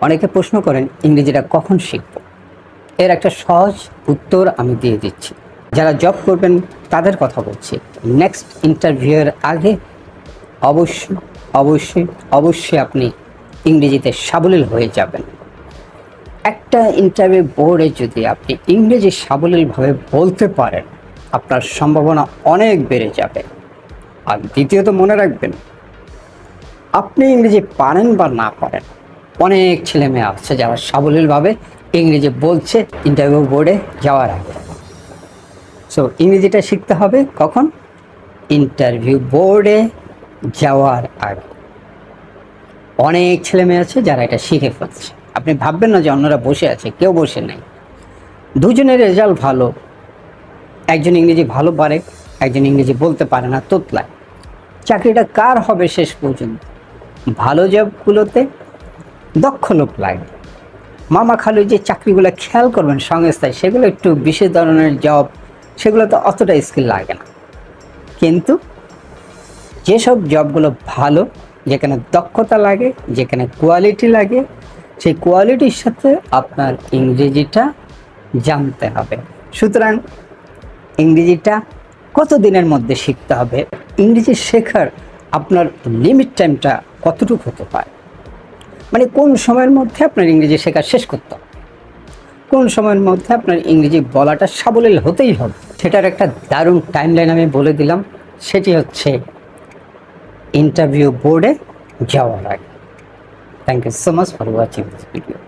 অনেকে প্রশ্ন করেন, ইংরেজিটা কখন শিখব? এর একটা সহজ উত্তর আমি দিয়ে দিচ্ছি। যারা জব করবেন, তাদের কথা বলছি। নেক্সট ইন্টারভিউয়ের আগে অবশ্যই অবশ্যই অবশ্যই আপনি ইংরেজিতে সাবলীল হয়ে যাবেন। একটা ইন্টারভিউ বোর্ডে যদি আপনি ইংরেজি সাবলীলভাবে বলতে পারেন, আপনার সম্ভাবনা অনেক বেড়ে যাবে। আর দ্বিতীয়ত মনে রাখবেন, আপনি ইংরেজি পারেন বা না পারেন অনেক ছেলে মেয়ে আছে যারা সাবলীলভাবে ইংরেজি বলছে ইন্টারভিউ বোর্ডে যাওয়ার আগে। সো ইংরেজিটা শিখতে হবে কখন? ইন্টারভিউ বোর্ডে যাওয়ার আগে। অনেক ছেলে মেয়ে আছে যারা এটা শিখে ফেলছে। আপনি ভাববেন না যে অন্যরা বসে আছে, কেউ বসে নাই। দুজনের রেজাল্ট ভালো। একজন ইংরেজি ভালো পারে, একজন ইংরেজি বলতে পারে না, তোতলায়। চাকরিটা কার হবে শেষ পর্যন্ত? ভালো জবগুলোতে দক্ষ লোক লাগে। মামা খালু যে চাকরিগুলো খেয়াল করবেন সংস্থায়, সেগুলো একটু বিশেষ ধরনের জব সেগুলোতে অতটা স্কিল লাগে না। কিন্তু যেসব জবগুলো ভালো, যেখানে দক্ষতা লাগে, যেখানে কোয়ালিটি লাগে, সেই কোয়ালিটির সাথে আপনার ইংরেজিটা জানতে হবে। সুতরাং ইংরেজিটা কত দিনের মধ্যে শিখতে হবে? ইংরেজি শেখার আপনার লিমিট টাইমটা কতটুকু হতে পারে? মানে কোন সময়ের মধ্যে আপনার ইংরেজি শেখা শেষ করতে হবে? কোন সময়ের মধ্যে আপনার ইংরেজি বলাটা সাবলীল হতেই হবে? সেটার একটা দারুণ টাইমলাইন আমি বলে দিলাম। সেটি হচ্ছে ইন্টারভিউ বোর্ডে যাওয়ার আগে। Thank you so much for watching this video